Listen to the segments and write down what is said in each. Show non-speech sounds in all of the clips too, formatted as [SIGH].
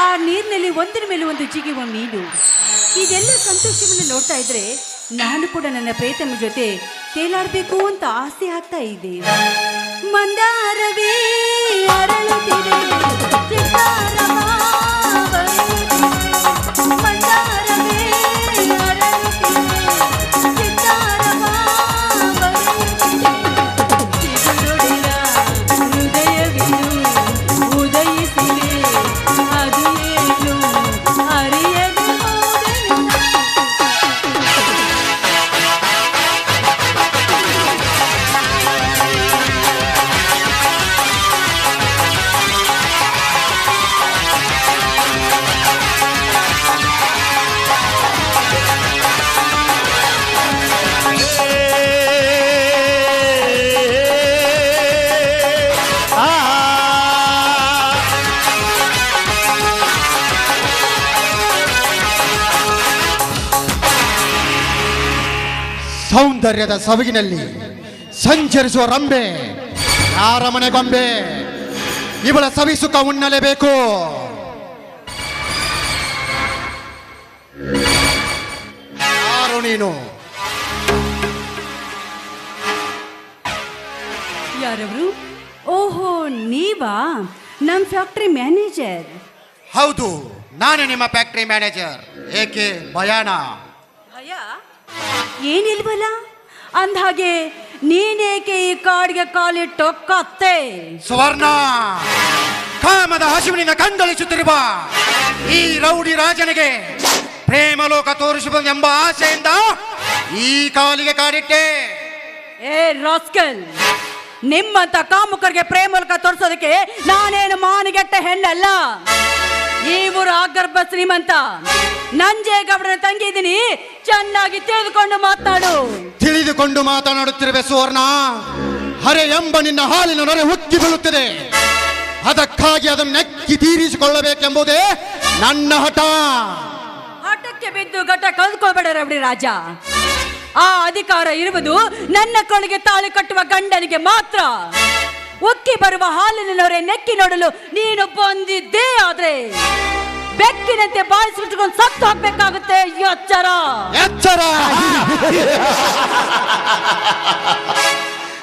ಆ ನೀರಿನಲ್ಲಿ ಒಂದರ ಮೇಲೆ ಒಂದು ಜಿಗಿಯುವ ಮೀನು ಇದೆಲ್ಲ ಸಂತೋಷವನ್ನು ನೋಡ್ತಾ ಇದ್ರೆ ನಾನು ಕೂಡ ನನ್ನ ಪ್ರೇತನ ಜೊತೆ ತೇಲಾಡಬೇಕು ಅಂತ ಆಸೆ ಆಗ್ತಾ ಇದೆ. ಮಂದಾರವೇ ಅರಳುತ್ತಿದೆ ಸೌಂದರ್ಯದ ಸೊಬಗಿನಲ್ಲಿ ಸಂಚರಿಸುವ ರಂಬೆ. ಯಾರ ಮನೆ ಗೊಂಬೆ? ಇವಳ ಸವಿ ಸುಖ ಉಣ್ಣಲೇಬೇಕು. ಯಾರು ನೀನು? ಯಾರವರು? ಓಹೋ ನೀವಾ? ನಮ್ಮ ಫ್ಯಾಕ್ಟ್ರಿ ಮ್ಯಾನೇಜರ್. ಹೌದು ನಾನು ನಿಮ್ಮ ಫ್ಯಾಕ್ಟರಿ ಮ್ಯಾನೇಜರ್. ಏಕೆ ಭಯಾನ? ಭಯ? ಏನಿಲ್ವಲ್ಲ? ಅಂದಾಗೆ ನೀನೇಕೆ ಈ ಕಾಡಿಗೆ ಕಾಲಿಟ್ಟು ಕತ್ತೆ ಸುವರ್ಣ! ಕಾಮದ ಹಸಿವಿನಿಂದ ಕಂದಳಿಸುತ್ತಿರುವ ಈ ರೌಡಿ ರಾಜನಿಗೆ ಪ್ರೇಮಲೋಕ ತೋರಿಸುವುದೆಂಬ ಆಸೆಯಿಂದ ಈ ಕಾಲಿಗೆ ಕಾಡಿಟ್ಟೆ. ಏ ರಾಸ್ಕಲ್ ನಿಮ್ಮಂತ ಕಾಮುಕರಿಗೆ ಪ್ರೇಮಲಕ ತೋರಿಸೋದಕ್ಕೆ ನಾನೇನು ಮಾನಿಗೆಟ್ಟ ಹೆಣ್ಣಲ್ಲ? ಈ ಊರ ಆಗರ್ಭ ಶ್ರೀಮಂತ. ನಂಜೇಗೌಡನ ತಂಗಿದ್ದೀನಿ ಚೆನ್ನಾಗಿ ತಿಳಿದುಕೊಂಡು ಮಾತಾಡು. ತಿಳಿದುಕೊಂಡು ಮಾತನಾಡುತ್ತಿರುವೆ ಸುವರ್ಣ. ಹರೆ ಎಂಬ ನಿನ್ನ ಹಾಲಿನ ನೊರೆ ಉಕ್ಕಿ ಬೀಳುತ್ತದೆ. ಅದಕ್ಕಾಗಿ ಅದನ್ನು ನೆಕ್ಕಿ ತೀರಿಸಿಕೊಳ್ಳಬೇಕೆಂಬುದೇ ನನ್ನ ಹಠ. ಹಠಕ್ಕೆ ಬಿದ್ದು ಘಟ ಕಳೆದುಕೊಳ್ಬೇಡ ರವಡಿ ರಾಜ. ಆ ಅಧಿಕಾರ ಇರುವುದು ನನ್ನ ಕೊಳಗೆ ತಾಳಿ ಕಟ್ಟುವ ಗಂಡನಿಗೆ ಮಾತ್ರ. ಉಕ್ಕಿ ಬರುವ ಹಾಲಿನವರೇ ನೆಕ್ಕಿ ನೋಡಲು ನೀನು ಬಂದಿದ್ದೇ ಆದ್ರೆ ಬೆಕ್ಕಿನಂತೆ ಬಾಯಿಸಿಟ್ಟುಕೊಂಡು ಸತ್ತು ಹೋಗ್ಬೇಕಾಗುತ್ತೆ ಎಚ್ಚರ ಎಚ್ಚರ.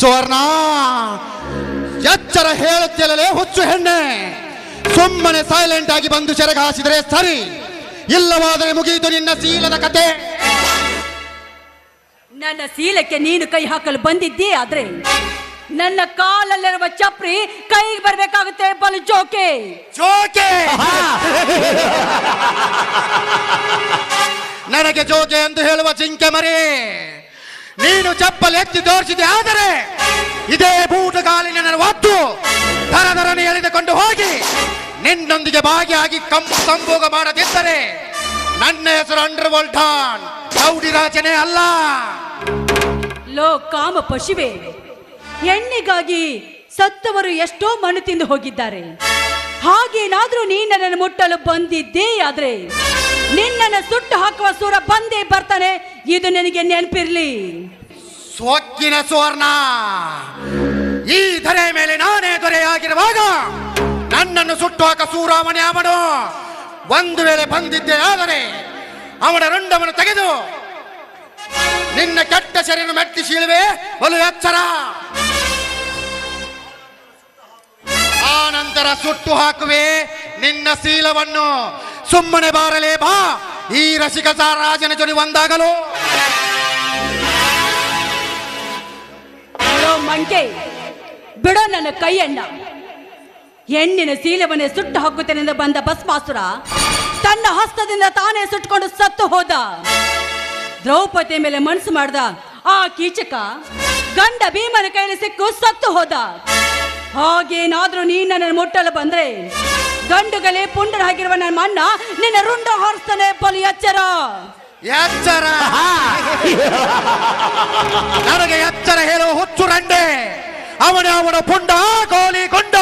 ಸುವರ್ಣ ಎಚ್ಚರ ಹೇಳುತ್ತಿಲ್ಲಲೇ ಹುಚ್ಚು ಹೆಣ್ಣೆ. ಸುಮ್ಮನೆ ಸೈಲೆಂಟ್ ಆಗಿ ಬಂದು ಸೆರಗ ಹಾಸಿದರೆ ಸರಿ. ಇಲ್ಲವಾದರೆ ಮುಗಿಯಿತು ನಿನ್ನ ಶೀಲದ ಕತೆ. ನನ್ನ ಶೀಲಕ್ಕೆ ನೀನು ಕೈ ಹಾಕಲು ಬಂದಿದ್ದೀ ಆದ್ರೆ ನನ್ನ ಕಾಲಲ್ಲಿರುವ ಚಪ್ರಿ ಕೈಗೆ ಬರ್ಬೇಕಾಗುತ್ತೆ ಬಲು ಜೋಕೆ. ಜೋಕೆ! ನನಗೆ ಜೋಕೆ ಎಂದು ಹೇಳುವ ಜಿಂಕೆ ಮರಿ. ನೀನು ಚಪ್ಪಲ್ ಎತ್ತಿ ತೋರಿಸಿದೆ ಆದರೆ ಇದೇ ಬೂಟುಗಾಲಿನ ನನ್ನ ಒತ್ತು ದರ ದರನೆ ಎಳೆದುಕೊಂಡು ಹೋಗಿ ನಿನ್ನೊಂದಿಗೆ ಭಾಗಿಯಾಗಿ ಕಂಪು ಸಂಭೋಗ ಮಾಡದಿದ್ದರೆ ನನ್ನ ಹೆಸರು ಅಂಡರ್ ವರ್ಲ್ಡ್ ರೌಡಿ ರಾಜನೇ ಅಲ್ಲ. ಲೋ ಕಾಮ ಪಶುವೆ ಹೆಣ್ಣಿಗಾಗಿ ಸತ್ತವರು ಎಷ್ಟೋ ಮಣ್ಣು ತಿಂದು ಹೋಗಿದ್ದಾರೆ. ಹಾಗೇನಾದ್ರೂ ನೀ ನನ್ನನ್ನು ಮುಟ್ಟಲು ಬಂದಿದ್ದೇ ಆದ್ರೆ, ನಿನ್ನನ್ನು ಸುಟ್ಟು ಹಾಕುವ ಸೂರ ಬಂದೇ ಬರ್ತಾನೆ, ಇದು ನಿನಗೆ ನೆನಪಿರ್ಲಿ. ಸೊಕ್ಕಿನ ಸುವರ್ಣ. ಈ ಧರೆ ಮೇಲೆ ನಾನೇ ದೊರೆಯಾಗಿರುವಾಗ ನನ್ನನ್ನು ಸುಟ್ಟು ಹಾಕ ಸೂರಾಮಣಿ ಅವನು. ಒಂದು ವೇಳೆ ಬಂದಿದ್ದೆ ಆದರೆ, ಅವನ ರಂಡವನ್ನು ತೆಗೆದು ನಿನ್ನ ಕೆಟ್ಟ ಶರೀರ ಮೆಟ್ಟಿ ಶೀಳುವೆ ಬಲು ಎಚ್ಚರ. ಆ ನಂತರ ಸುಟ್ಟು ಹಾಕುವೆ. ನಿನ್ನ ಶೀಲವನ್ನು ಸುಮ್ಮನೆ ಬಾರಲೇ ಬಾ. ಈ ರಸಿಕ ರಾಜನ ಜೊತೆ ಒಂದಾಗಲು. ಮಂಕೆ, ಬಿಡೋ ನನ್ನ ಕೈಯಣ್ಣ ಹೆಣ್ಣಿನ ಶೀಲವನ್ನೇ ಸುಟ್ಟು ಹಾಕುತ್ತೇನೆಂದು ಬಂದ ಬಸ್ಮಾಸುರ ತನ್ನ ಹಸ್ತದಿಂದ ತಾನೇ ಸುಟ್ಟುಕೊಂಡು ಸತ್ತು ಹೋದ. ದ್ರೌಪದಿ ಮೇಲೆ ಮನಸ್ಸು ಮಾಡ್ದ ಆ ಕೀಚಕ ಗಂಡ ಭೀಮನ ಕೈಯಲ್ಲಿ ಸಿಕ್ಕು ಸತ್ತು ಹೋದ. ಹಾಗೇನಾದ್ರೂ ನೀ ನನ್ನ ಮುಟ್ಟಲು ಬಂದ್ರೆ ಗಂಡುಗಲೇ ಪುಂಡರಾಗಿರುವ ನನ್ನ ಮಣ್ಣ ನಿನ್ನ ರುಂಡ ಹೊರಿಸ್ತಾನೆ ಬಲು ಎಚ್ಚರ. ಎಚ್ಚರ. ನನಗೆ ಎಚ್ಚರ ಹೇಳುವ ಹುಚ್ಚು ರಂಡೆ. ಅವನೇ ಅವನ ಪುಂಡ ಗೋಲಿ ಗುಂಡ.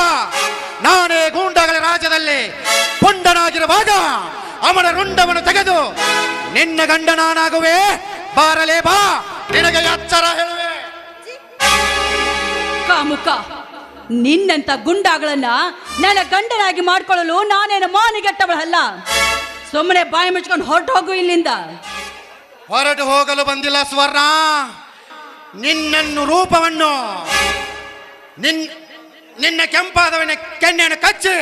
ನಾನೇ ಗೂಂಡಗಳ ರಾಜ್ಯದಲ್ಲಿ ಪುಂಡನಾಗಿರುವಾಗ ಅವನ ರುಂಡವನ್ನು ತೆಗೆದು ನಿನ್ನ ಗಂಡ ನಾನಾಗುವೆ ಬಾರಲೇ ಬಾ. ನಿನಗೆ ಅಚ್ಚರ ಹೇಳುವೆ. ಕಾಮುಕ ನಿನ್ನಂತ ಗುಂಡಾಗಳನ್ನ ನನ್ನ ಗಂಡನಾಗಿ ಮಾಡ್ಕೊಳ್ಳಲು ನಾನೇನು ಮಾನಿಗೆಟ್ಟವಳಲ್ಲ. ಸುಮ್ಮನೆ ಬಾಯಿ ಮುಚ್ಕೊಂಡು ಹೊರಟು ಹೋಗು ಇಲ್ಲಿಂದ. ಹೊರಟು ಹೋಗಲು ಬಂದಿಲ್ಲ ಸ್ವರ್ಣ. ನಿನ್ನನ್ನು ರೂಪವನ್ನು ನಿನ್ ನಿನ್ನ ಕೆಂಪಾದವನ ಕೆನ್ನೆಯನ್ನು ಕಚ್ಚಿ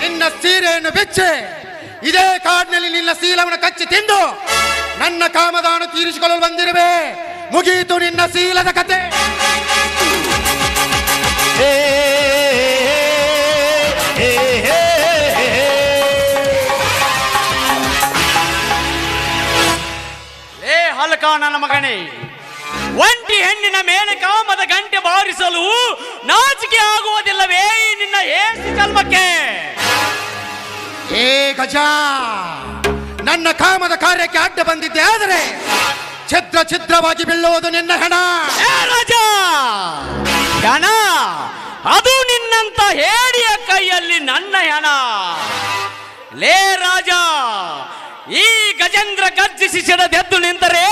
ನಿನ್ನ ಸೀರೆಯನ್ನು ಬಿಚ್ಚಿ ಇದೇ ಕಾಡಿನಲ್ಲಿ ನಿನ್ನ ಶೀಲವನ್ನು ಕಚ್ಚಿ ತಿಂದು ನನ್ನ ಕಾಮದಾನು ತೀರಿಸಿಕೊಳ್ಳಲು ಬಂದಿರುವೆ. ಮುಗಿಯಿತು ನಿನ್ನ ಶೀಲದ ಕತೆ. ಏ ಹಲಕ ನನ್ನ ಮಗನೇ, ಒಂಟಿ ಹೆಣ್ಣಿನ ಮೇಲೆ ಕಾಮದ ಗಂಟೆ ಬಾರಿಸಲು ನಾಚಿಕೆ ಆಗುವುದಿಲ್ಲವೇ ನಿನ್ನ ಏಸಿ ಜನ್ಮಕ್ಕೆ ಏ ಗಜ, ನನ್ನ ಕಾಮದ ಕಾರ್ಯಕ್ಕೆ ಅಡ್ಡ ಬಂದಿದ್ದೆ ಆದರೆ ಛಿದ್ರ ಛಿದ್ರವಾಗಿ ಬೀಳುವುದು ನಿನ್ನ ಹೆಣ. ಏ ರಾಜ ಹಣ ಅದು ನಿನ್ನಂತ ಹೇಳಿಯ ಕೈಯಲ್ಲಿ ನನ್ನ ಹೆಣ. ಲೇ ರಾಜ, ಈ ಗಜೇಂದ್ರ ಗರ್ಜಿಸಿ ಸಿಡದೆದ್ದು ನಿಂತರೆ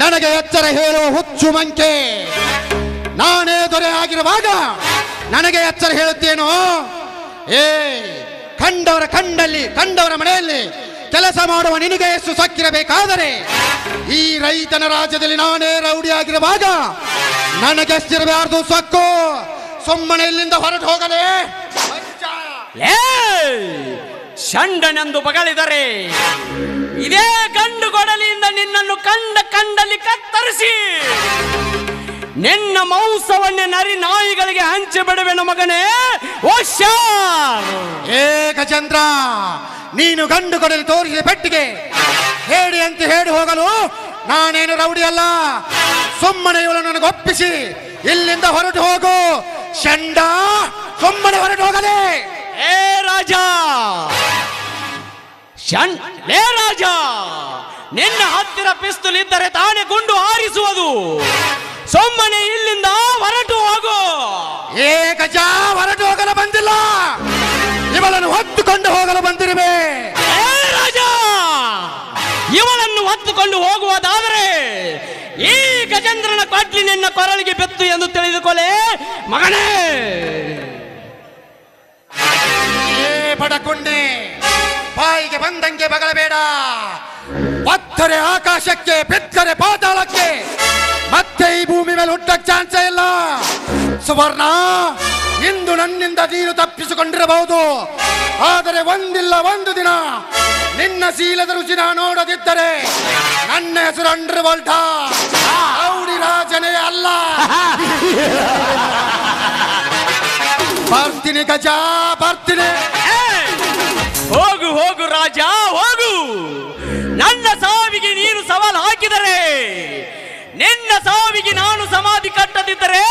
ನನಗೆ ಎಚ್ಚರ ಹೇಳುವ ಹುಚ್ಚು ಮಂಕೆ. ನಾನೇ ದೊರೆ ಆಗಿರುವಾಗ ನನಗೆ ಎಚ್ಚರ ಹೇಳುತ್ತೇನೋ? ಏ, ಕಂಡವರ ಕಂಡಲ್ಲಿ, ಕಂಡವರ ಮನೆಯಲ್ಲಿ ಕೆಲಸ ಮಾಡುವ ನಿನಗೆ ಎಷ್ಟು ಸಕ್ಕಿರಬೇಕಾದರೆ, ಈ ರೈತನ ರಾಜ್ಯದಲ್ಲಿ ನಾನೇ ರೌಡಿ ಆಗಿರುವಾಗ ನನಗೆಷ್ಟಿರಬಾರ್ದು ಸಕ್ಕು? ಸುಮ್ಮನೆ ಇಲ್ಲಿಂದ ಹೊರಟು ಹೋಗಲೇ? ಏ ಶಂಡನೆಂದು ಬಗಳಿದರೆ ಇದೇ ಗಂಡು ಕೊಡಲಿಯಿಂದ ನಿನ್ನನ್ನು ಕಂಡ ಕಂಡಲ್ಲಿ ಕತ್ತರಿಸಿ. ನಿನ್ನ ಮಾಂಸವನ್ನೇ ನರಿ ನಾಯಿಗಳಿಗೆ ಹಂಚಿ ಬಿಡುವೆನು ಮಗನೇ. ಹುಷಾರ್ ಏಕಚಂದ್ರ ಗಜೇಂದ್ರ ನೀನು ಗಂಡು ಕೊಡಲಿ ತೋರಿಸಿದ ಪೆಟ್ಟಿಗೆ. ಹೇಳಿ ಅಂತ ಹೇಳಿ ಹೋಗಲು ನಾನೇನು ರೌಡಿ ಅಲ್ಲ. ಸುಮ್ಮನೆ ಇವಳು ನನಗೆ ಒಪ್ಪಿಸಿ ಇಲ್ಲಿಂದ ಹೊರಟು ಹೋಗು. ಚಂಡ ಸುಮ್ಮನೆ ಹೊರಟು ಹೋಗಲೇ. ಏ ರಾಜ! ಶಣ್ ಲೇ ರಾಜ ನಿನ್ನ ಹತ್ತಿರ ಪಿಸ್ತೂಲ್ ಇದ್ದರೆ ತಾನೇ ಗುಂಡು ಹಾರಿಸುವುದು. ಸುಮ್ಮನೆ ಇಲ್ಲಿಂದ ಹೊರಟು ಹೋಗು. ಏ ಗಜ ಹೊರಟು ಹೋಗಲು ಬಂದಿಲ್ಲ. ಇವಳನ್ನು ಹೊತ್ತುಕೊಂಡು ಹೋಗಲು ಬಂದಿರುವೆ. ಏ ರಾಜ ಇವಳನ್ನು ಹೊತ್ತುಕೊಂಡು ಹೋಗುವುದಾದರೆ ಈ ಗಜೇಂದ್ರನ ಕೊಡ್ಲಿ ನಿನ್ನ ಕೊರಳಿಗೆ ಬೆತ್ತು ಎಂದು ತಿಳಿದುಕೊಳ್ಳೆ ಮಗನೇ. ಏ ಬಂದಂಗೆ ಬಗಳಬೇಡ. ಒತ್ತರೆ ಆಕಾಶಕ್ಕೆ ಬೆತ್ತರೆ ಪಾತಾಳಕ್ಕೆ. ಮತ್ತೆ ಈ ಭೂಮಿ ಮೇಲೆ ಹುಟ್ಟಕ್ಕೆ ಚಾನ್ಸೇ ಇಲ್ಲ. ಸುವರ್ಣ ಇಂದು ನನ್ನಿಂದ ನೀನು ತಪ್ಪಿಸಿಕೊಂಡಿರಬಹುದು. ಆದರೆ ಒಂದಿಲ್ಲ ಒಂದು ದಿನ. ನಿನ್ನ ಶೀಲದ ರುಚಿ ನಾ ನೋಡದಿದ್ದರೆ ನನ್ನ ಹೆಸರು ಅಂಡ್ರ ವಲ್ಟ ರಾಜನೇ ಅಲ್ಲ. [LAUGHS] ಬರ್ತೀನಿ ಗಜ ಬರ್ತೀನಿ! ಹೋಗು ಹೋಗು ರಾಜ ಹೋಗು. ನನ್ನ ಸಾವಿಗೆ ನೀನು ಸವಾಲು ಹಾಕಿದರೆ ನಿನ್ನ ಸಾವಿಗೆ ನಾನು ಸಮಾಧಿ ಕಟ್ಟದಿದ್ದರೆ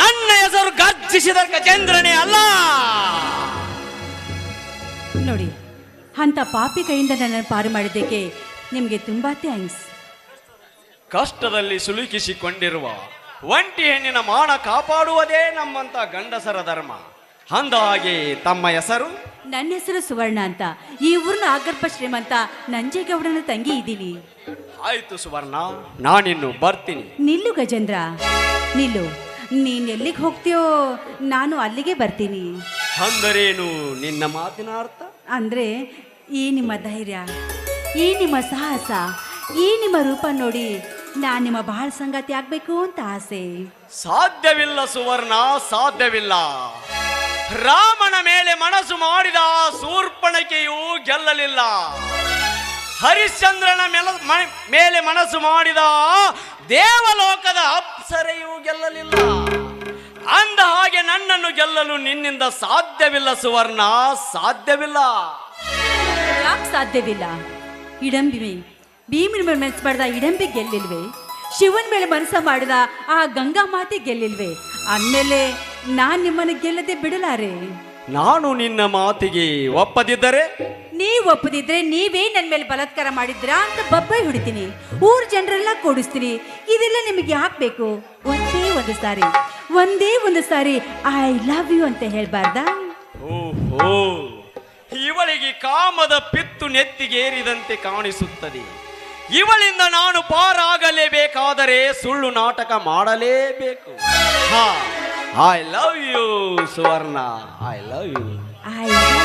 ನನ್ನ ಹೆಸರು ಗರ್ಜಿಸಿದ ಚಂದ್ರನೇ ಅಲ್ಲ. ನೋಡಿ ಅಂತ ಪಾಪಿ ಕೈಯಿಂದ ನನ್ನನ್ನು ಪಾರು ಮಾಡಿದ್ದಕ್ಕೆ ನಿಮಗೆ ತುಂಬಾ ಥ್ಯಾಂಕ್ಸ್ ಕಷ್ಟದಲ್ಲಿ ಸುಲುಕಿಸಿಕೊಂಡಿರುವ ಒಂಟಿ ಹೆಣ್ಣಿನ ಮಾನ ಕಾಪಾಡುವುದೇ ನಮ್ಮಂತ ಗಂಡಸರ ಧರ್ಮ. ಅಂದ ಹಾಗೆ ತಮ್ಮ ಹೆಸರು? ನನ್ನ ಹೆಸರು ಸುವರ್ಣ ಅಂತ. ಈ ಊರಿನ ಆಗರ್ಭ ಶ್ರೀಮಂತ ನಂಜೇಗೌಡನ ತಂಗಿ ಇದ್ದೀನಿ. ಆಯ್ತು ಸುವರ್ಣ ನಾನಿನ್ನು ಬರ್ತೀನಿ. ನಿಲ್ಲು ಗಜೇಂದ್ರ. ನಿಲ್ಲು. ನೀನ್ ಎಲ್ಲಿಗೆ ಹೋಗ್ತೀಯೋ ನಾನು ಅಲ್ಲಿಗೆ ಬರ್ತೀನಿ. ಅಂದರೇನು ನಿನ್ನ ಮಾತಿನ ಅರ್ಥ? ಅಂದ್ರೆ ಈ ನಿಮ್ಮ ಧೈರ್ಯ ಈ ನಿಮ್ಮ ಸಾಹಸ ಈ ನಿಮ್ಮ ರೂಪ ನೋಡಿ ನಾನು ನಿಮ್ಮ ಬಹಳ ಸಂಗಾತಿ ಆಗ್ಬೇಕು ಅಂತ ಆಸೆ. ಸಾಧ್ಯವಿಲ್ಲ ಸುವರ್ಣ ಸಾಧ್ಯವಿಲ್ಲ. ರಾಮನ ಮೇಲೆ ಮನಸ್ಸು ಮಾಡಿದ ಆ ಗೆಲ್ಲಲಿಲ್ಲ. ಹರಿಶ್ಚಂದ್ರನ ಮೇಲ ಮೇಲೆ ಮನಸ್ಸು ಮಾಡಿದ ದೇವಲೋಕದ ಅಪ್ಸರೆಯು ಗೆಲ್ಲಲಿಲ್ಲ. ಅಂದ ಹಾಗೆ ನನ್ನನ್ನು ಗೆಲ್ಲಲು ನಿನ್ನಿಂದ ಸಾಧ್ಯವಿಲ್ಲ ಸುವರ್ಣ, ಸಾಧ್ಯವಿಲ್ಲ. ಸಾಧ್ಯವಿಲ್ಲ? ಇಡಂಬಿ ಭೀಮನ ಮೇಲೆ ಮನಸ್ಸು ಮಾಡಿದ ಇಡಂಬಿ ಗೆಲ್ಲಿಲ್ವೆ? ಶಿವನ ಮೇಲೆ ಮನಸ್ಸು ಮಾಡಿದ ಆ ಗಂಗಾ ಮಾತೆ ಗೆಲ್ಲಿಲ್ವೇ? ಅಂದಮೇಲೆ ನಾನ್ ನಿಮ್ಮನ್ನು ಗೆಲ್ಲದೆ ಬಿಡಲಾರೆ. ನಾನು ನಿನ್ನ ಮಾತಿಗೆ ಒಪ್ಪದಿದ್ದರೆ? ನೀವ್ ಒಪ್ಪದಿದ್ರೆ ನೀವೇ ನನ್ನ ಮೇಲೆ ಬಲತ್ಕಾರ ಮಾಡಿದ್ರಾ ಅಂತ ಬಬ್ಬ ಹಿಡಿತೀನಿ. ಊರ್ ಜನರೆಲ್ಲ ಕೂಡಿಸ್ತೀನಿ. ಇದೆಲ್ಲ ನಿಮಗೆ ಹಾಕ್ಬೇಕು ಬೇಕು? ಒಂದೇ ಒಂದು ಸಾರಿ. ಒಂದೇ ಒಂದು ಸಾರಿ ಐ ಲವ್ ಯು ಅಂತ ಹೇಳ್ಬಾರ್ದಾ? ಓಹೋ ಇವಳ ಇವಳಿಗೆ ಕಾಮದ ಪಿತ್ತು ನೆತ್ತಿಗೇರಿದಂತೆ ಕಾಣಿಸುತ್ತದೆ. ಇವಳಿಂದ ನಾನು ಪಾರಾಗಲೇಬೇಕಾದರೆ ಸುಳ್ಳು ನಾಟಕ ಮಾಡಲೇಬೇಕು. ಹಾ. I love you, Suvarna. I love you. I love you.